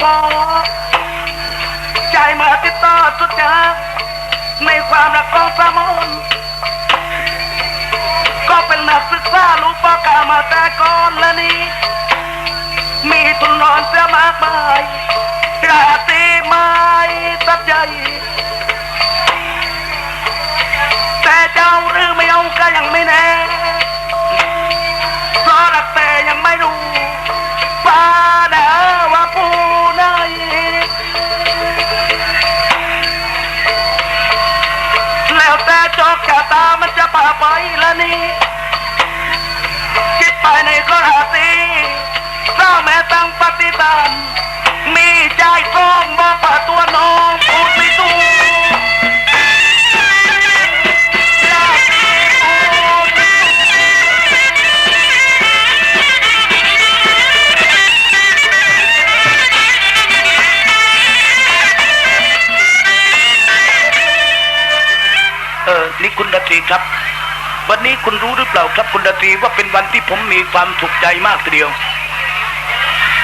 พอใจเมื่อติดต่อสุดจะในความรักของสามนก็เป็นนักศึกษาลูกปอกามาแต่ก่อนและนี้ มีทุนนอนเสียมากมายราตรีไม่ตัดใจ แต่เจ้าหรือไม่เอาก็ยังไม่แน่ นีคิดไปในกราสีเจ้าแม่ตั้งปฏิทานมีใจส้มบอกว่าตัว นี้คุณรู้หรือเปล่าครับคุณดตรีว่าเป็นวันที่ผมมีความสุขใจมากทีเดียว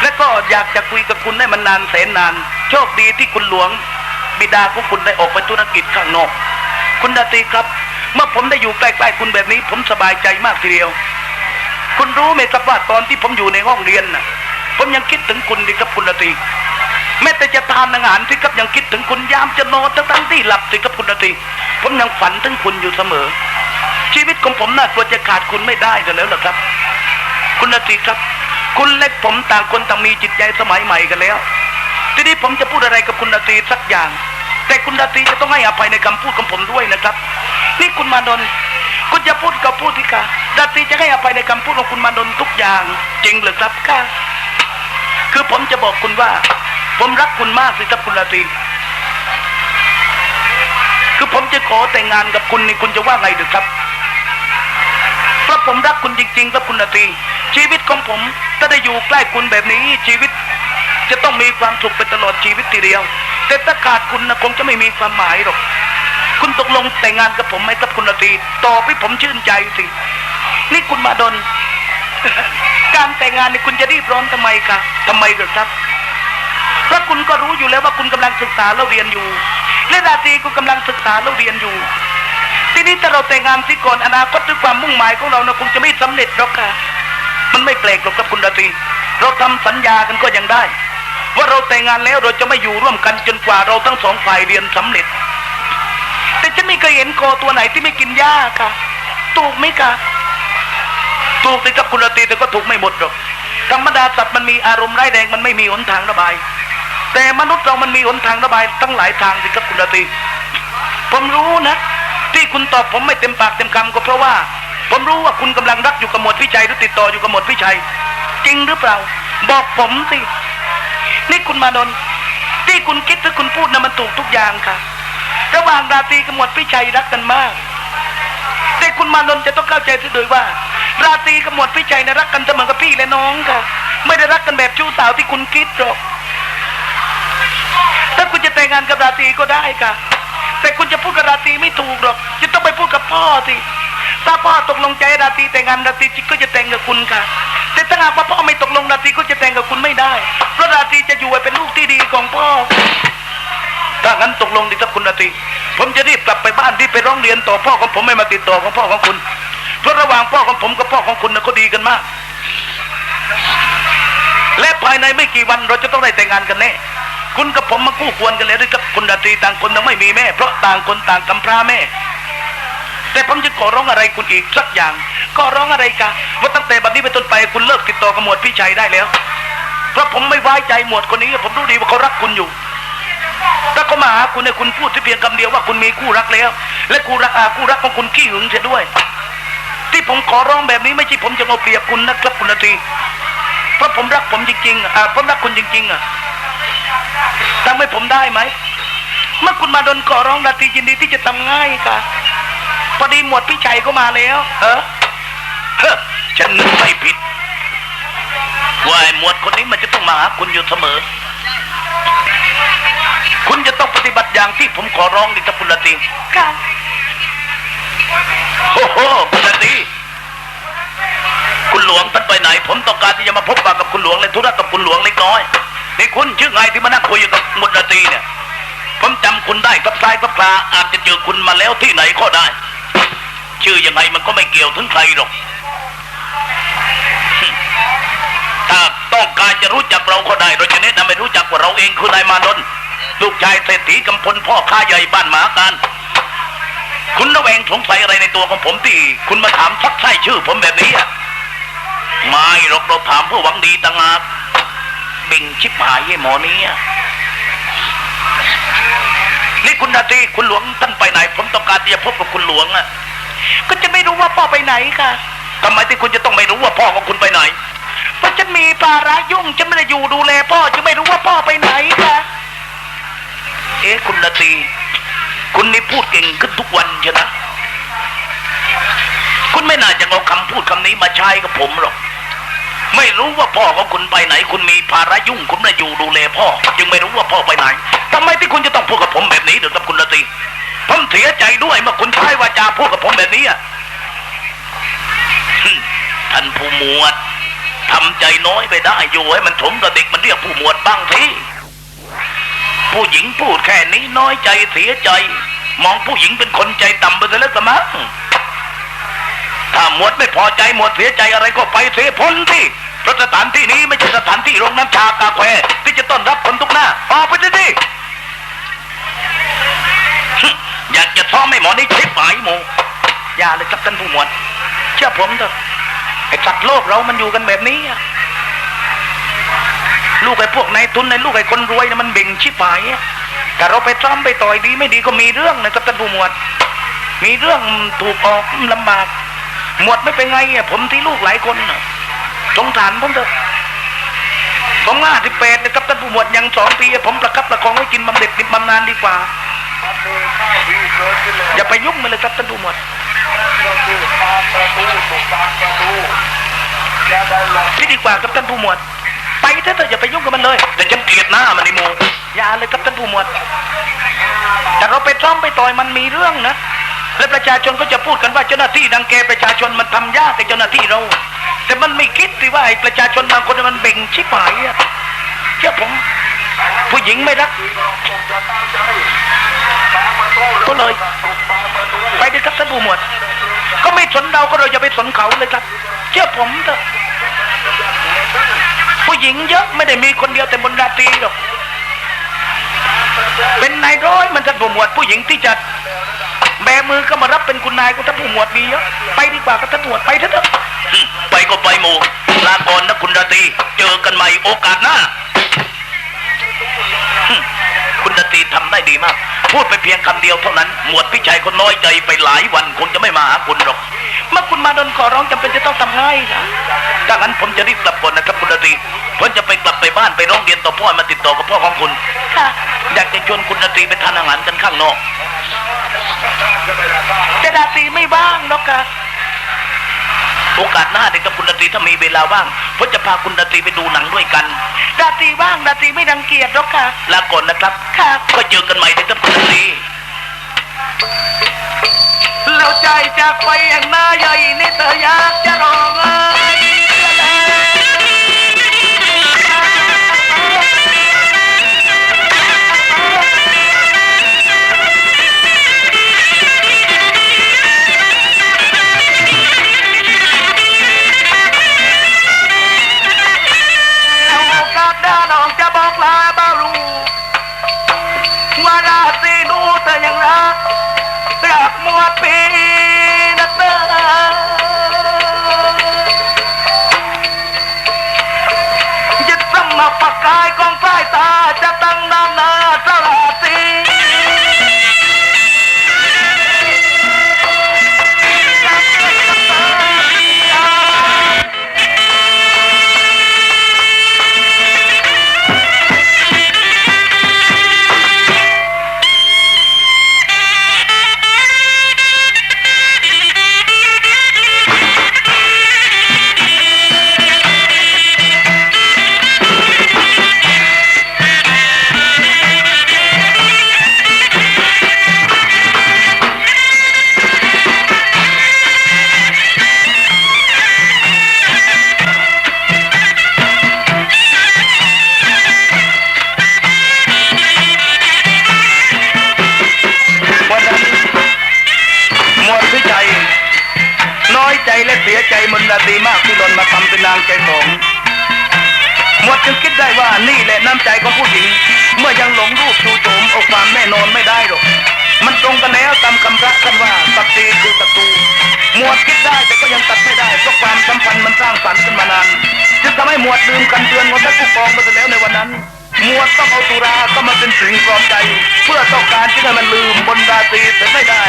และก็อยากจะคุยกับคุณได้มันนานแสนนาน โชคดีที่คุณหลวงบิดาของคุณได้ออกไปธุรกิจข้างนอก คุณดนตรีครับ เมื่อผมได้อยู่ใกล้ๆคุณแบบนี้ ผมสบายใจมากทีเดียว คุณรู้ไหมครับว่าตอนที่ผมอยู่ในห้องเรียนน่ะ ผมยังคิดถึงคุณดีครับคุณดนตรีแม้แต่จะทานอาหารที่ครับยังคิดถึงคุณยามจะนอนทั้งๆที่หลับสิครับคุณดนตรีผมยังฝันถึงคุณอยู่เสมอ ชีวิตของผมน่ากลัวจะขาดคุณไม่ได้กันแล้วเหรอครับ คุณดนตรีครับ คุณเล็กผมต่างคนต่างมีจิตใจสมัยใหม่กันแล้ว ทีนี้ผมจะพูดอะไรกับคุณดนตรีสักอย่าง แต่คุณดนตรีจะต้องให้อภัยในคำพูดของผมด้วยนะครับ นี่คุณมาดนคุณจะพูดกับพูดที่กาดนตรีจะให้อภัยในคำพูดของคุณมาดนทุกอย่าง จริงเหรือครับค่ะคือผมจะบอกคุณว่า ผมรักคุณมากสิครับคุณราตีคือผมจะขอแต่งงานกับคุณนี่คุณจะว่าไงดีครับ ผมรักคุณจริงๆครับคุณราตรีชีวิตของผมถ้าได้อยู่ใกล้คุณแบบนี้ชีวิต จะต้องมีความสุขไปตลอดชีวิตทีเดียว แต่ถ้าขาดคุณนะคงจะไม่มีความหมายหรอกคุณตกลงแต่งงานกับผมไหมครับคุณราตรีตอบให้ผมชื่นใจสินี่คุณมาดน การแต่งงานนี่คุณจะรีบร้อนทำไมคะทำไมเหรอครับเพราะคุณก็รู้อยู่แล้วว่าคุณกำลังศึกษาแล้วเรียนอยู่และราตรีก็กำลังศึกษาแล้วเรียนอยู่ ทีนี้ถ้าเราแต่งงานสิก่อนอนาคตด้วยความมุ่งหมายของเรานะคงจะไม่สำเร็จหรอกค่ะ มันไม่แปลกหรอกครับคุณราตรีเราทำสัญญากันก็ยังได้ ว่าเราแต่งงานแล้วเราจะไม่อยู่ร่วมกันจนกว่าเราทั้งสองฝ่ายเรียนสำเร็จ แต่ฉันไม่เคยเห็นโคตัวไหนที่ไม่กินหญ้าค่ะ ถูกไหมคะถูกสิครับคุณราตรีแต่ก็ถูกไม่หมดหรอกธรรมดาสัตว์มันมีอารมณ์ร้ายแรงมันไม่มีหนทางระบาย แต่มนุษย์เรามันมีหนทางระบาย ทั้งหลายทางสิครับคุณราตรีผมรู้นะ ที่คุณตอบผมไม่เต็มปากเต็มคำก็เพราะว่า ผมรู้ว่าคุณกำลังรักอยู่กับหมวดพิชัยหรือติดต่ออยู่กับหมวดพิชัย จริงหรือเปล่า บอกผมสินี่คุณมานนที่คุณคิดหรือคุณพูดนะมันถูกทุกอย่างค่ะ ระหว่างราตรีกับหมวดพิชัยรักกันมาก แต่คุณมานนจะต้องเข้าใจที่โดยว่า ราตรีกับหมวดพิชัยนะรักกันเสมอกับพี่และน้องค่ะ ไม่ได้รักกันแบบชู้สาวที่คุณคิดหรอกถ้าคุณจะแต่งงานกับราตรีก็ได้ค่ะ แต่คุณจะพูดกับราตรีไม่ถูกหรอกจะต้องไปพูดกับพ่อสิถ้าพ่อตกลงใจราตรีแต่งงานราตรีก็จะแต่งกับคุณค่ะ แต่ถ้าหากว่าพ่อไม่ตกลงราตรีก็จะแต่งกับคุณไม่ได้ เพราะราตรีจะอยู่ไว้เป็นลูกที่ดีของพ่อถ้างั้นตกลงดีครับคุณราตรีผมจะรีบกลับไปบ้านที่ไปร้องเรียนต่อพ่อของผมไม่มาติดต่อของพ่อของคุณเพราะระหว่างพ่อของผมกับพ่อของคุณนะเขาดีกันมาก และภายในไม่กี่วันเราจะต้องได้แต่งงานกันแน่ คุณกับผมมาคู่ควรกันแล้วด้วยครับคุณราตรีต่างคนต่างไม่มีแม่ เพราะต่างคนต่างกำพร้าแม่ แต่ผมจะขอร้องอะไรคุณอีกสักอย่าง ก็ร้องอะไรกันว่าตั้งแต่บัดนี้เป็นต้นไปคุณเลิกติดต่อกับหมวดพี่ชัยได้แล้ว เพราะผมไม่ไว้ใจหมวดคนนี้ ผมรู้ดีว่าเขารักคุณอยู่ถ้าเขามาหาคุณเนี่ยคุณพูดที่เพียงคำเดียวว่าคุณมีคู่รักแล้ว และคู่รักอาคู่รักของคุณขี้หึงเสียด้วย ที่ผมขอร้องแบบนี้ไม่ใช่ผมจะเอาเปรียบคุณนะครับคุณนาทีเพราะผมรักผมจริงๆอ่าผมรักคุณจริงๆอะ ทำให้ผมได้ไหม เมื่อคุณมาโดนขอร้องนาทียินดีที่จะทำง่ายค่ะ พอดีหมวดพี่ชัยก็มาแล้ว เออเฮ้อฉันนึกไม่ผิดว่าไอ้หมวดคนนี้มันจะต้องมาหาคุณอยู่เสมอ คุณจะต้องปฏิบัติอย่างที่ผมขอร้องดิครับคุณละตีค่ะโอ้โหคุณละตีคุณหลวงท่านไปไหน ผมต้องการที่จะมาพบปะกับคุณหลวงและธุระกับคุณหลวงเล็กน้อย นี่คุณชื่อไงที่มานั่งคุยอยู่กับมุนตีเนี่ย ผมจำคุณได้กับซ้ายกับขวาอาจจะเจอคุณมาแล้วที่ไหนก็ได้ ชื่อยังไงมันก็ไม่เกี่ยวถึงใครหรอก ถ้าต้องการจะรู้จักเราก็ได้เราจะแนะนำให้รู้จักว่าเราเองคือนายมานนท์ลูกชายเศรษฐีกำพลพ่อค้าใหญ่บ้านหมาการคุณระแวงสงสัยอะไรในตัวของผมที่ คุณมาถามซักไส้ชื่อผมแบบนี้อะไม่หรอกเราถามเพื่อหวังดีต่างหาก บิงชิบหายไอ้หมอนี้นี่คุณนาทีคุณหลวงท่านไปไหน ผมต้องการที่จะพบกับคุณหลวงอะก็จะไม่รู้ว่าพ่อไปไหนค่ะทำไมที่คุณจะต้องไม่รู้ว่าพ่อของคุณไปไหนเพราะฉันมีภาระยุ่งฉันไม่ได้อยู่ดูแลพ่อจึงไม่รู้ว่าพ่อไปไหนค่ะเอ๊ะคุณนาทีคุณนี่พูดเก่งขึ้นทุกวันใช่ไหมคุณไม่น่าจะเอาคำพูดคำนี้มาใช้กับผมหรอก ไม่รู้ว่าพ่อของคุณไปไหน คุณมีภาระยุ่งคุณไม่อยู่ดูแลพ่อจึงไม่รู้ว่าพ่อไปไหนทำไมที่คุณจะต้องพูดกับผมแบบนี้เดี๋ยวกับคุณนาทีผมเสียใจด้วยเมื่อคุณใช้วาจาพูดกับผมแบบนี้อะฮึ่มท่านผู้หมวดทำใจน้อยไปได้อยู่ให้มันสมกับเด็กมันเรียกผู้หมวดบ้างทีผู้หญิงพูดแค่นี้น้อยใจเสียใจ มองผู้หญิงเป็นคนใจต่ำไปซะแล้วสมั้ง ถ้าหมวดไม่พอใจหมวดเสียใจอะไรก็ไปเสียพ้นที่เพราะสถานที่นี้ไม่ใช่สถานที่โรงน้ำชากาแฟที่จะต้อนรับคนทุกหน้าออกไปซะดิฮึ่อยากจะซ้อไมให้หมอนี่ชิบหายหมูอย่าเลยครับท่านผู้หมวด เชื่อผมเถอะไอ้สัตว์โลกเรามันอยู่กันแบบนี้ลูกไอ้พวกนายทุนในลูกไอ้คนรวยเนี่ยมันเบ่งชิบหายแต่เราไปซ้อมไปต่อยดีไม่ดีก็มีเรื่องนะครับท่านผู้หมวด มีเรื่องถูกออกลำบาก หมดไม่เป็นไงอะผมที่ลูกหลายคนสงสารผมเถอะผมห้าสิบแปดนะครับท่านผู้หมวดยังสองปี ผมประคับประคองให้กินบำเหน็จกินบำนาญดีกว่าอย่าไปยุ่งมันเลยครับท่านผู้หมวดที่ดีกว่ากับท่านผู้หมวด ไปเถอะอย่าไปยุ่งกับมันเลยแต่ฉันเกลียดหน้ามันในโมอย่าเลยครับท่านผู้หมวด แต่เราไปซ้อมไปต่อยมันมีเรื่องนะ และประชาชนก็จะพูดกันว่าเจ้าหน้าที่ดังแกประชาชนมันทำยากกับเจ้าหน้าที่เรา แต่มันไม่คิดสิว่าไอ้ประชาชนบางคนมันเบ่งชิบหายอะเชื่อผมผู้หญิงไม่รักก็เลย ไปดิครับท่านผู้หมวด ก็ไม่สนเราก็เราอย่าไปสนเขาเลยครับ เชื่อผมเถอะผู้หญิงเยอะไม่ได้มีคนเดียวแต่บนราตรีหรอกเป็นนายร้อยมันท่านผู้หมวดผู้หญิงที่จะ แบมือก็มารับเป็นคุณนายก็ท่านผู้หมวดมีเยอะไปดีกว่าครับท่านผู้หมวดไปเถอะไปก็ไปหมู่ลาก่อนนะคุณราตรีเจอกันใหม่โอกาสหน้าคุณดนตรีทำได้ดีมาก พูดไปเพียงคำเดียวเท่านั้น หมวดพิชัยคนน้อยใจไปหลายวันคงจะไม่มาหาคุณหรอกเมื่อคุณมาโดนขอร้องจำเป็นจะต้องทำให้นะ ถ้างั้นผมจะรีบกลับก่อนนะครับคุณดนตรีผมจะไปกลับไปบ้านไปร้องเรียนต่อพ่อมาติดต่อกับพ่อของคุณ ค่ะ อยากจะชวนคุณดนตรีไปทานอาหารกันข้างนอก แต่ดาตรีไม่ว่างหรอกค่ะ โอกาสหน้าเด็กกับคุณดนตรีถ้ามีเวลาว่างผมจะพาคุณดนตรีไปดูหนังด้วยกันดาตรีว่างดาตรีไม่รังเกียจหรอกค่ะ ลาก่อนนะครับ ค่ะ ก็เจอกันใหม่เด็กกับคุณดนตรี แล้วใจจากไปอย่างหน้าใหญ่นี่เธออยากจะร้องไห้ รัก มนราตรีมากที่โดนมาทำเป็นนางใจสองหมวดจึงคิดได้ว่านี่แหละน้ำใจของผู้หญิง เมื่อยังหลงรูปจูโจมเอาความแน่นอนไม่ได้หรอก มันตรงกันแล้วตามคำพระกันว่าสตรีคือศัตรูหมวดคิดได้แต่ก็ยังตัดไม่ได้เพราะความสัมพันธ์มันสร้างสรรค์ขึ้นมานานจึงทำให้หมวดลืมกันเตือนของท่านผู้กองไปแล้วในวันนั้นหมวดต้องเอาสุราก็มาเป็นสิ่งปลอบใจ เพื่อต้องการที่ให้มันลืมบนราตรีเสียไม่ได้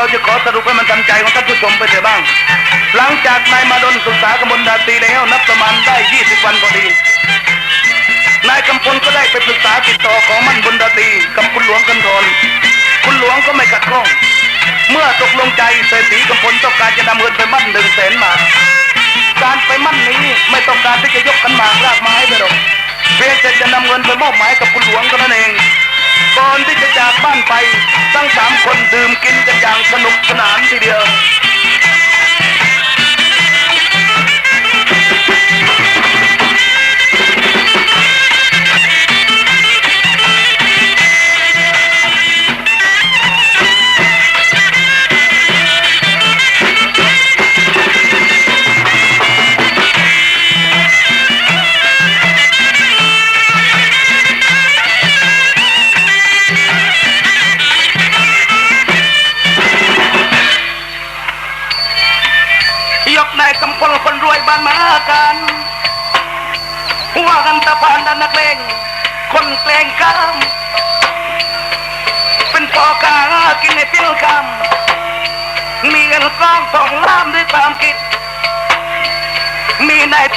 เราจะขอสรุปให้มันทันใจของท่านผู้ชมไปเสียบ้าง หลังจากนายมาดลศึกษากมลดาตรีแล้วนับประมาณได้ 20 วันพอดี นายกำพลก็ได้ไปปรึกษาติดต่อขอมั่นบนดาตรีกับคุณหลวงกันทนคุณหลวงก็ไม่ขัดข้อง เมื่อตกลงใจเศรษฐีกำพลต้องการจะนำเงินไปมั่นหนึ่งแสนบาทการไปมั่นนี้ไม่ต้องการที่จะยกขันหมากรากไม้ไปหรอกเพียงแต่จะนำเงินไปมอบหมายกับคุณหลวงเท่านั้นเอง ก่อนที่จะจากบ้านไป ทั้งสามคนดื่มกินกันอย่างสนุกสนานทีเดียว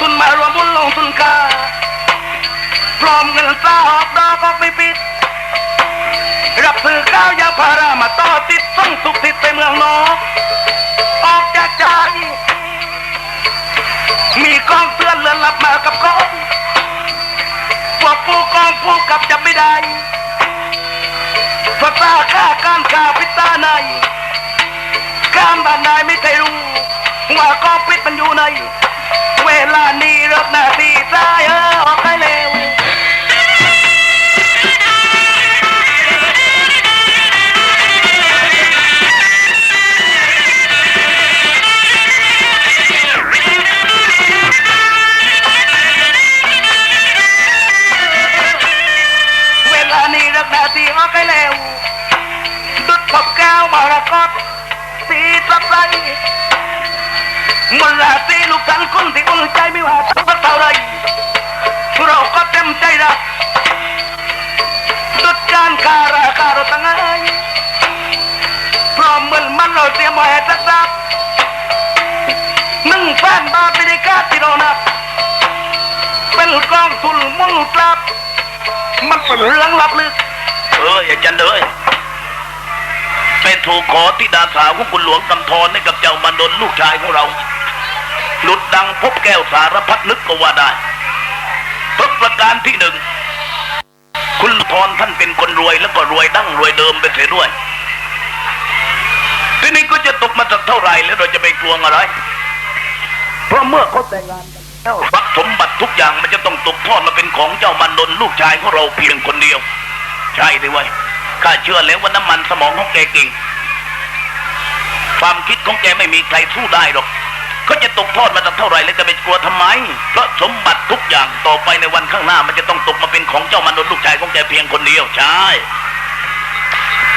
ทุนมารวมบุญลงทุนกาพร้อมเงินซาหอบดอกก็ไม่ปิด รับซื้อข้าวยาพารามาต่อติดส่งสุขติดไปเมืองนอกออกจากใจมีกองเตือนเลือนหลับมากับกองพวกผู้กองผู้กับจับไม่ได้ภาษาฆ่าการข่าพิตาในการบ้านนายไม่เคยรู้ คนที่อุ่นใจไม่ว่าสักเท่าไรเราก็เต็มใจรักดุดการคาราคาเราตั้งไงพร้อมเหมือนมันเราเตรียมไว้สักรับหนึ่งแสนบาทไม่ได้กาที่เรานับเป็นกองทุนมุ่งกลับ มันเป็นเรื่องลับลึกเอออย่าจันเลยไปถูกขอที่ดาสาวของคุณหลวงกำธรให้กับเจ้ามันดนลูกชายของเรา หลุดดังพบแก้วสารพัดนึกก็ว่าได้เพราะประการที่หนึ่ง คุณทรท่านเป็นคนรวยแล้วก็รวยดั้งรวยเดิมไปเสียด้วย ทีนี้ก็จะตกมาจากเท่าไหร่แล้วเราจะไปกลัวอะไร เพราะเมื่อเขาแต่งงานกันแล้วทรัพย์สมบัติทุกอย่างมันจะต้องตกทอดมาเป็นของเจ้ามันดนลูกชายของเราเพียงคนเดียว ใช่เลยเว้ยข้าเชื่อแล้วว่าน้ำมันสมองของแกเก่งความคิดของแกไม่มีใครสู้ได้หรอก ก็จะตกทอดมาตั้งเท่าไหร่แล้วจะไปกลัวทำไม เพราะสมบัติทุกอย่างต่อไปในวันข้างหน้า มันจะต้องตกมาเป็นของเจ้ามนุษย์ลูกชายของแกเพียงคนเดียวใช่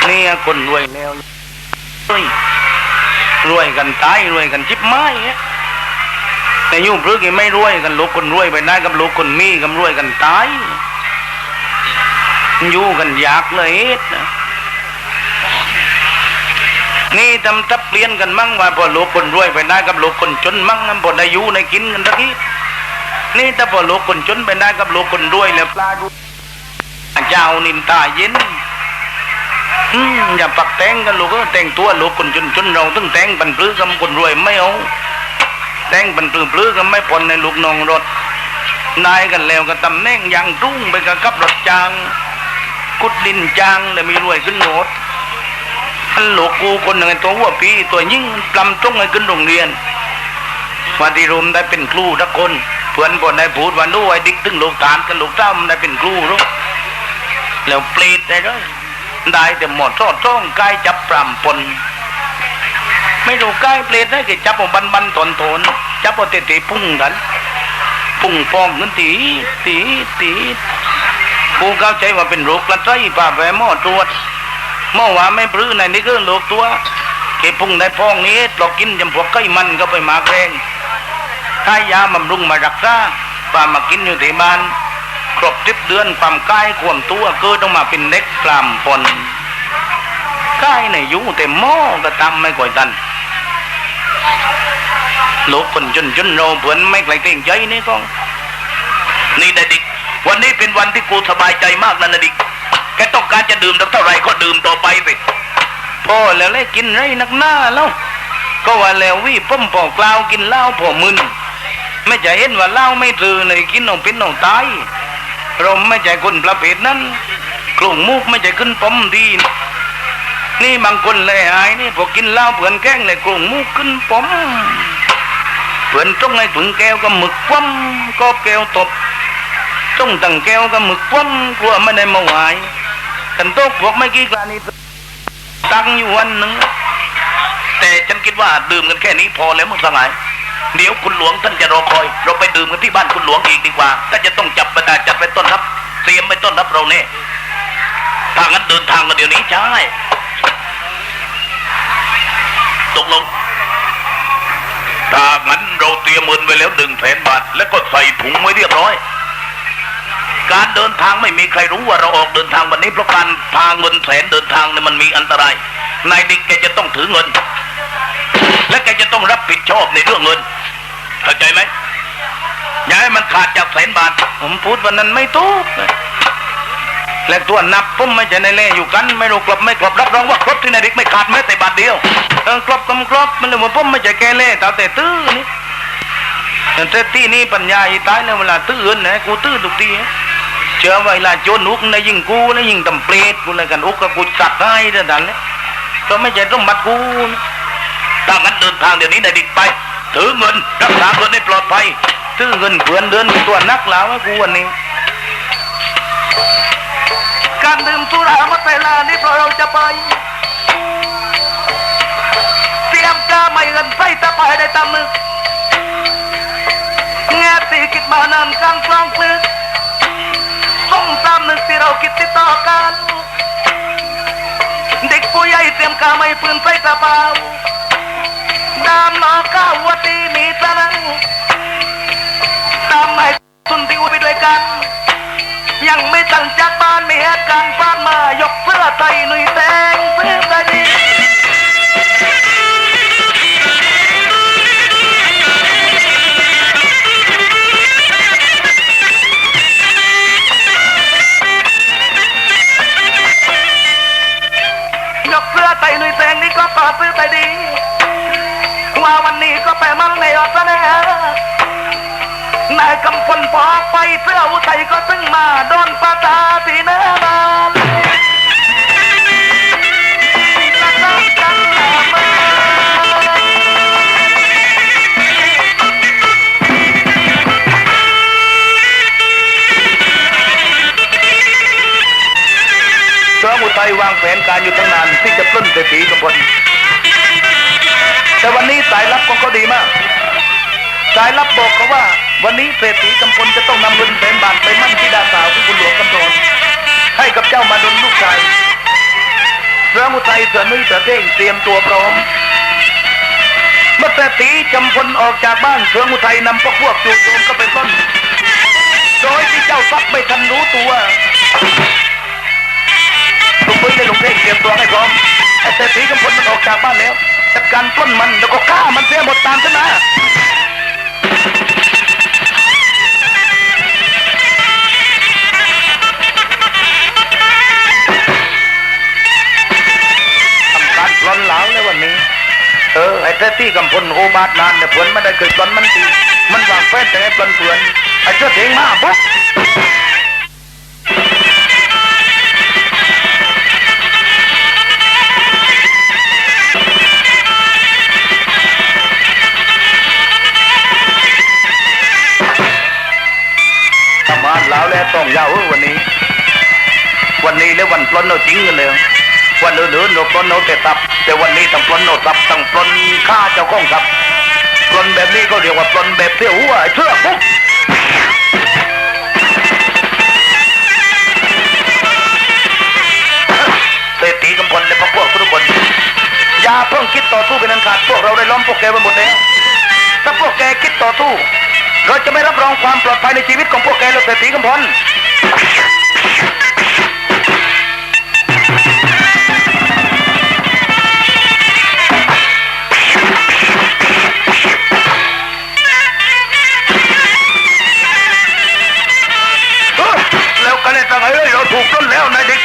เนี่ยคนรวยแล้วเฮ้ยรวยกันตายรวยกันจิบไม้เงี้ยแต่ยุ่งพลึกยังไม่รวยกันลูกคนรวยไปได้กับลูกคนมีกับรวยกันตายอยู่กันยากเลยนะ นี่ทำทับเปลี่ยนกันมั่งว่าพอลูกคนรวยไปได้กับลูกคนจนมั่งมันพอได้อยู่ในกินกันตะกี้นี่ถ้าพอลูกคนจนไปได้กับลูกคนรวยแล้วปลาดูเจ้านินตาเย็นอืมอย่าปักแต่งกันลูกเออแต่งตัวลูกคนจนจนเราต้องแต่งบันปลื้อกับคนรวยไม่เอาแต่งบันปลื้อปลื้กันไม่พนในลูกน้องรถนายกันแล้วก็ตำแหน่งยังรุ่งไปกับขับรถจาง กุดดินจางแล้วมีรวยขึ้นโนด อันลูกกูคนหนึ่งตัวหัวปีตัวยิ่งปลำตรงไอ้ขึ้นโรงเรียนวันที่รุมได้เป็นครูทักคนเพื่อนบนได้พูดว่านู้ไอ้ดิกถึงลูกตาลกับลูกเต้ามันได้เป็นครูรู้แล้วเปรตได้ด้วยได้แต่หมดทอดท้องกายจับปรำปนไม่รู้กายเปรตได้แค่จับอบันบันตนโทนจับเอเตตะพุ่งกันพุ่งฟองกันตีตีตีกูเข้าใจว่าเป็นโรคกระไตป่าแหวหม้อตรวจ เมื่อวานไม่ปลื้ในนี่ก็โลกตัวเก็บพุ่งได้พองนี้ตอกกินจำพวกไก่มันก็ไปหมากแรงถ้ายาบำรุงมารักษาป่ามากินอยู่ที่บ้านครบทิบเดือนความกายข่วมตัวเกิดต้องมาเป็นเด็กกลามปนกายในยุ่งแต่หม้อก็ทำไม่ก่อยตันโลกคนจนจนโนเพื่อนไม่ไกลเกรงใจนี่ก็นี่นะดิกวันนี้เป็นวันที่กูสบายใจมากนะนะดิก แกต้องการจะดื่มเท่าไหร่ก็ดื่มต่อไปสิพ่อแล้วเลยกินไรนักหน้าแล้วก็ว่าแล้ววิป้อมปอกกล่าวกินเหล้าพอมึนไม่จะเห็นว่าเหล้าไม่ถือเลยกินนองเป็นนองตายเราไม่ใช่คนประเภทนั้นกลุ่มมุกไม่ใช่ขึ้นป้อมดี นี่บางคนเลยหายนี่พอกินเหล้าเผื่อนแก้งเลยกลุ่มมุกขึ้นป้อมเผื่อนต้องให้ถึงแก้วก็หมึกคว่ำก็แก้วตบต้องตังแก้วกับหมึกคว่ำกลัวไม่ได้มาไหว กันโต๊ะพวกไม่กี่กลานี่ตั้งอยู่วันหนึ่งแต่ฉันคิดว่าดื่มกันแค่นี้พอแล้วมึงสงายเดี๋ยวคุณหลวงท่านจะรอคอย เราไปดื่มกันที่บ้านคุณหลวงอีกดีกว่าถ้าจะต้องจับบรรดาจัดไปต้อนรับ เตรียมไปต้อนรับเราแน่ถ้างั้นเดินทางกันเดี๋ยวนี้ใช่ตกลงถ้างั้นเราเตรียมเงินไว้แล้วหนึ่งแสนบาท แล้วก็ใส่ถุงไว้เรียบร้อย การเดินทางไม่มีใครรู้ว่าเราออกเดินทางวันนี้เพราะการพางเงินแสนเดินทางเนี่ยมันมีอันตรายนายดิกแกจะต้องถือเงิน และแกจะต้องรับผิดชอบในเรื่องเงินเข้าใจไหมอย่าให้มันขาดจากแสนบาท ผมพูดวันนั้นไม่ถูกและตัวนับผมไม่ใช่ในเล่อยู่กัน ไม่รู้กลับไม่กลับรับรองว่าครบที่นายดิกไม่ขาดแม้แต่บาทเดียวเออกลับกำครบมันเลยว่าผมไม่ใช่แกเล่แต่แต่ตื้อนี่แต่ที่นี่ปัญญาอีตายแล้วเวลาตื้อเอินนะกูตื้อทุกที เชื่อว่าเวลาโจนอุกนะยิงกูนะยิงตำเปรตกูเลยกันอุกกับกูสัตว์ให้เท่านั้นเลยก็ไม่ใช่ต้องมัดกูนะถ้างั้นเดินทางเดี๋ยวนี้นายดิกไป ถือเงินรักษาเงินให้ปลอดภัยถือเงินเพื่อนเดินตัวนักแล้วกูวันนี้ การดื่มสุรามาแต่ลานี่เพราะเราจะไปเตรียมกาไม่เงินใส่ตะไปได้ตามนึกแง่ตีคิดมานานการกลางคลึก ส่งตามนึกที่เราคิดติดต่อ นายกำพลพอไปเสื้ออุทัยก็ซึ่งมาโดนปาตาสีเนื้อบานจังจังจังมาเพราะอุทัยวางแผนการอยู่ตั้งนานที่จะปล้นเศรษฐีกำพลแต่วันนี้สายลับของเขาดีมาก สายลับบอกเขาว่า วันนี้เศรษฐีกำพลจะต้องนำเงินแสนบาทไปมั่นที่ดาสาวของคุณหลวงกำธรให้กับเจ้ามาดนลูกชายเสืออุทัยเสือนุ้ยเสือเท่งเตรียมตัวพร้อมเมื่อเศรษฐีจำพลออกจากบ้านเสืออุทัยนำพวกพวกจู่โจมก็ไปปล้นโดยที่เจ้าทรัพย์ไม่ทันรู้ตัวลุงปุ้ยได้ลงเพ่งเตรียมตัวให้พร้อมไอ้เศรษฐีกำพลมันออกจากบ้านแล้วจัดการปล้นมันแล้วก็ฆ่ามันเสียหมดตามชนะท รปล้นเหลาแล้ววันนี้ เออไอ้เศรษฐีกำพลโอบาทนานเนี่ยเพื่อนไม่ได้เคยปล้นมันทีมันวางแผนแต่ไอ้ปลนเพื่อนไอ้เจ้าเถงมาบุ๊กทำงานแล้วแล้วต้องยาววันนี้ วันนี้แล้ววันปล้นเราจริงกันเลยวันอื่นๆเราปล้นเราแต่ตับ แต่วันนี้ต้องปล้นเราตับต้องปลนฆ่าเจ้าของตับปล้นแบบนี้ก็เรียกว่าปล้นแบบเที่ยวหัวไอ้เชื่อปุ๊บเศรษฐีกำพลและพวกพวกทุกคนอย่าเพิ่งคิดต่อสู้กันนันขาดพวกเราได้ล้อมพวกแกไปหมดแล้วถ้าพวกแกคิดต่อสู้เราจะไม่รับรองความปลอดภัยในชีวิตของพวกแกและเศรษฐีกำพล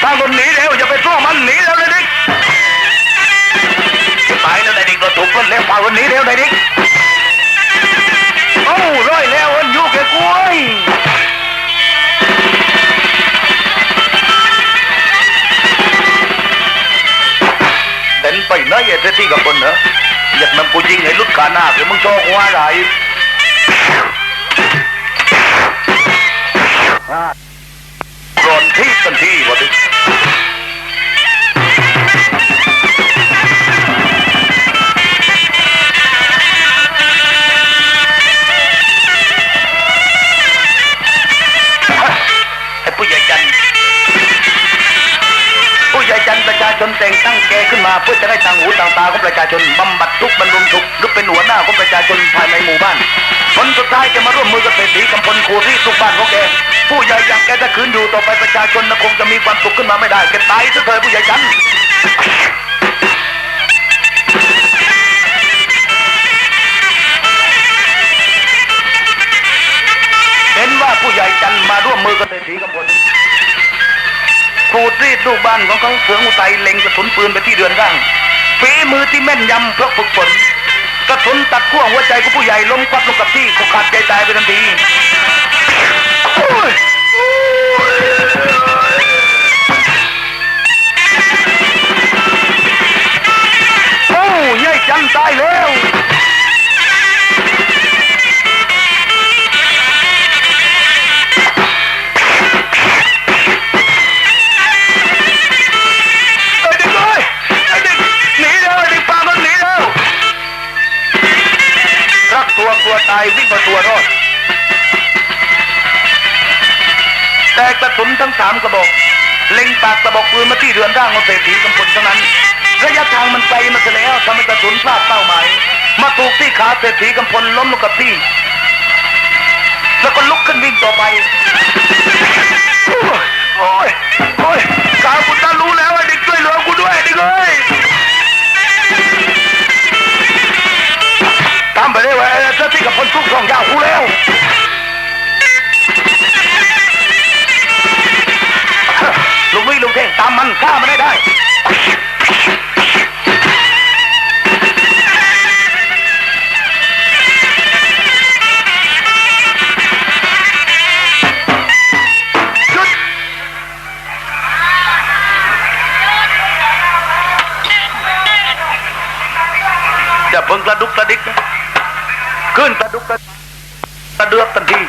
แล้าคนหนีแล้วอย่าไปสู้มันหนีแล้วนายเด็กจะตายแล้วนายเด็กเราถูกต้นแล้วพาคนหนีแล้วนายเด็กเอ้าร้อยแล้วอันอยู่แก่กล้วยเห็นไปไหนไอ้เศรษฐีกับคนเหรออยากนำกูยิงให้ลุดขาหน้าหรือมึงโชว์หัวอะไร แต่งตั้งแกขึ้นมาเพื่อจะได้ทางหูต่างตาของประชาชนบำบัดทุกบรรลุทุกหรือเป็นหัวหน้าของประชาชนภายในหมู่บ้านผลสุดท้ายจะมาร่วมมือกับเศรษฐีกำพลโครีทุกบ้านของแกผู้ใหญ่อย่างแกถ้าคืนอยู่ต่อไปประชาชนนะคงจะมีความสุขขึ้นมาไม่ได้แกตายซะเถอะผู้ใหญ่จันเห็นว่าผู้ใหญ่จันมาร่วมมือกับเศรษฐีกำพล ขูดรีดลูกบ้านของเขาเสืออุทัยเล็งกระสุนปืนไปที่เรือนร่างฝีมือที่แม่นยำเพราะฝึกฝนกระสุนตัดขั้วหัวใจของผู้ใหญ่ล้มควัดลงกับที่ก็ขาดใจตายไปทันทีโอ้ยโอ้ยยายจันตายแล้ว ตายวิ่งมาตัวรอด แต่กระสุนทั้งสามกระบอก เล็งปากกระบอกปืนมาที่เรือนร่างของเศรษฐีกำพลเท่านั้น ระยะทางมันไกลมาเสียแล้วทำให้กระสุนพลาดเป้าหมาย มาถูกที่ขาเศรษฐีกำพลล้มลงกับที่ แล้วก็ลุกขึ้นวิ่งต่อไปโอ้ยโอ้ยกากูตารู้แล้วไอ้เด็กช่วยเหลือกูด้วยไอ้เด็กเอ้ย ตามไปเลยว่าเจ้าที่กับคนทุกข์สองยาวกูแล้วลุงวิ่งลุงเท่งตามมันฆ่ามันได้ได้หยุดอย่าเพิ่งกระดุกกระดิกนะ ขึ้นกระดุกกระกระเดือกทันที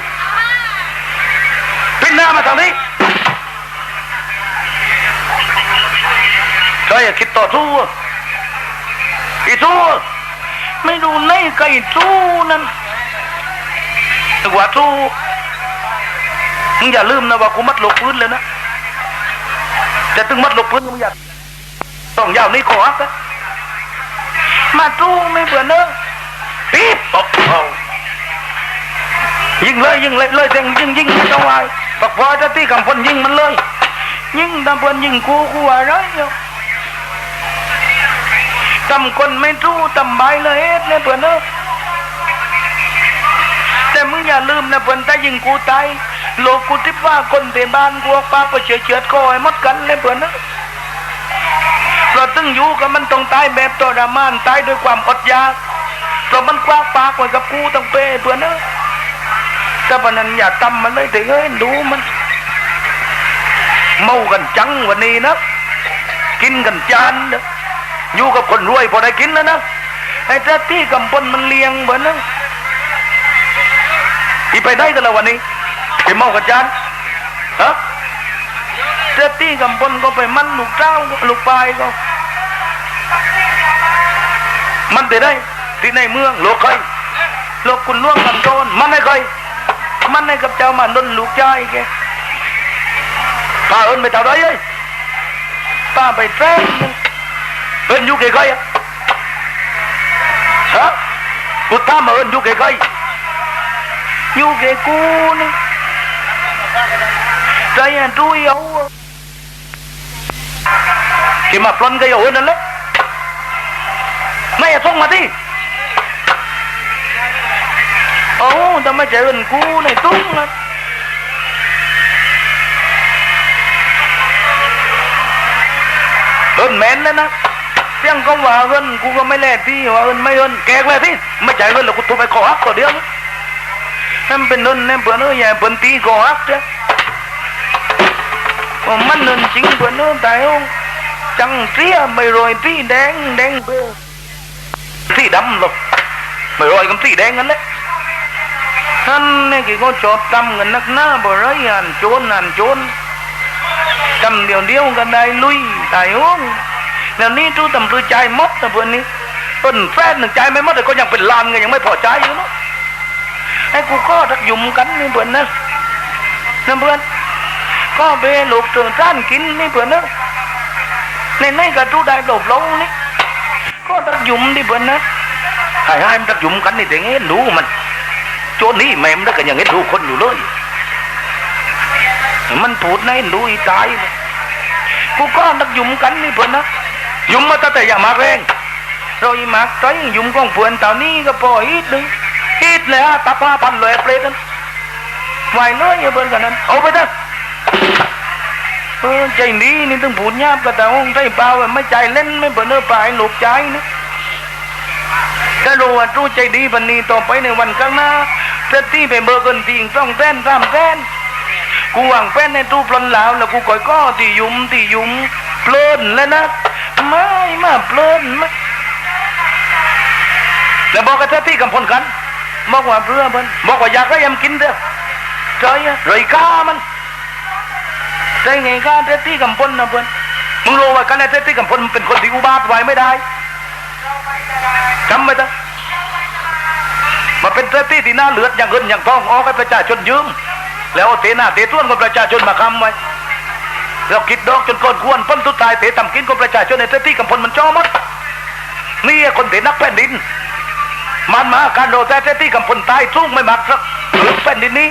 พินหน้ามาทางนี้ใครคิดต่อสู้อีสู้ไม่รู้ไหนใครสู้นั่นนึกว่าสู้มึงอย่าลืมนะว่ากูมัดหลบพื้นเลยนะแต่ถึงมัดหลบพื้นมึงอย่าต้องยาวนี่ขอฮักนะมาสู้ไม่เบื่อเนอะ ปี๊บโอ้โหยิงเลยยิงเลยเลยเต็งยิงยิงไม่ต้องไหวปักพอจะตีกำพลยิงมันเลย ยิงตำเพื่อนยิงกูกูอะไรเนาะตำคนไม่รู้ตำใบเลยเอ็ดเนี่ยเพื่อนเนอะแต่มึงอย่าลืมนะเพื่อนถ้ายิงกูตายโลกกูทิพว่าคนเตบ้านกูออกปาก็เฉยเฉยก็ให้มดกันเลยเพื่อนเนอะเราะตึงอยู่กับมันต้องตายแบบทรมานตายด้วยความอดอยาก เรามันคว้างปากไว้กับกูต้องเป้เพื่อนเนอะถ้าปนั้นอย่าตำมันเลยแต่เอ้ยดูมัน เมากันจังวันนี้นะ กินกันจานนะอยู่กับคนรวยพอได้กินแล้วนะไอ้เจ้าที่กำปนมันเลี้ยงเหมือนนะอีไปได้กันแล้ววันนี้ไปเมากันจานฮะเจ้าที่กำปนก็ไปมันลูกเจ้าลูกปลายก็มันไปได้ ที่ในเมืองโลกใครโลกคุณล่วงกันโจนมันให้ใครมันให้กับเจ้ามาดนลูกใจแกป้าเอิญไปเท่าไรเอ้ยป้าไปแฟนนึงเอิญยู่ไกลๆอะฮะกูถามมาเอิญยู่ไกลๆอยู่ไกลกูนี่ใจอันรู้เอาที่มาปล้นก็อย่าเอิญนั่นแหละไม่อย่าส่งมาที่โอ้ทำไมใจเอิญกูในตุ้งนะเอินแมนเลยนะเสียงก็ว่าเอินกูก็ไม่แลที่ว่าเอินไม่เอินแกกเลยที่ไม่ใจเอินแล้วกูทุบไปคอหักตัวเดียวนะนั่นเป็นเอินเนี่ยเปิดเนื้อใหญ่เปิดตีคอหักเจ้ามันเอินจริงเปิดเนื้อแต่เอาจังเสียไม่รอยตีแดงแดงเบอร์สีดำหรอไม่รอยกับสีแดงกันเลย ท่านเนี่ยกี่ก็ชอบทำกันนักหน้าบ่ไรอ่านโจรอ่านโจรจำเดียวเดียวกันได้ลุยตายโอ้งแล้วนี่ทูตำรวจใจมดนะเพื่อนนี่ต้นแฟนหนึ่งใจไม่มดแต่ก็ยังเป็นลานไงยังไม่พอใจอยู่เนาะไอ้กูก็ทักยุ่มกันนี่เพื่อนนะนะเพื่อนก็เบลูกเตือนท่านกินนี่เพื่อนนะในในกระทู้ได้หลบลงนี่ก็ทักยุ่มนี่เพื่อนนะใหให้มันทักยุ่มกันนี่แต่เงี้ยดูมัน โจนี่แม่มันกันอย่างเงี้ดูคนอยู่เลย มันพูดในดูอีตายเลยกูก็นักยุ่มกันนี่เพื่อนนะยุ่มมาตั้งแต่อย่ามาแรงเราอีมากใจยุ่มของเพื่อนตอนนี้ก็พอฮิตหนึ่งฮิตเลยฮะตาป้าพันเลยเปรตนั้นไหวเลยเบิ่อนกันนั้นเอาไปเถอะเออใจนี้นี่ต้องพูดยาบกระแต่องใจเปล่าไม่ใจเล่นไม่เบิ่นเออปลายหลกใจนะ ถ้ารู้ว่ารู้ใจดีบันนี้ต่อไปในวันข้างหน้าเจ้าที่ไปเบอร์กันทีต้องแต้นสามแต้นกูวางแป้นในตู้ปลนล้วแล้วกูก่อยก็ที่ยุมที่ยุมเพลินแล้วนะไม่มาเพลินมาแล้วบอกกับเจ้าที่กำพลกันบอกว่าเพื่อมันบอกว่าอยากให้ยำกินเด้อใจอะไรก้ามันใจไงก้าเจ้าที่กำพลนะเพื่อนมึงรู้ว่ากันเจ้าที่กำพลเป็นคนที่อุบาทไว้ไม่ได้ จำไว้เถอะมาเป็นเจ้าที่ที่น่าเลือดอย่างเงินอย่างทองออกให้ประชาชนยืม แล้วเอาเตหน้าเตะต้วนกับประชาชนมาคำไว้เราคิดดอกจนก้อนควรพ้นสุดท้ายเตะต่ำกินกับประชาชนในเตที่กำพลมันจ้อหมดนี่คนเตะนักแผ่นดิน มันมาการโดนแต่เตที่กำพลตายสู้ไม่มักสักแผ่นดินนี้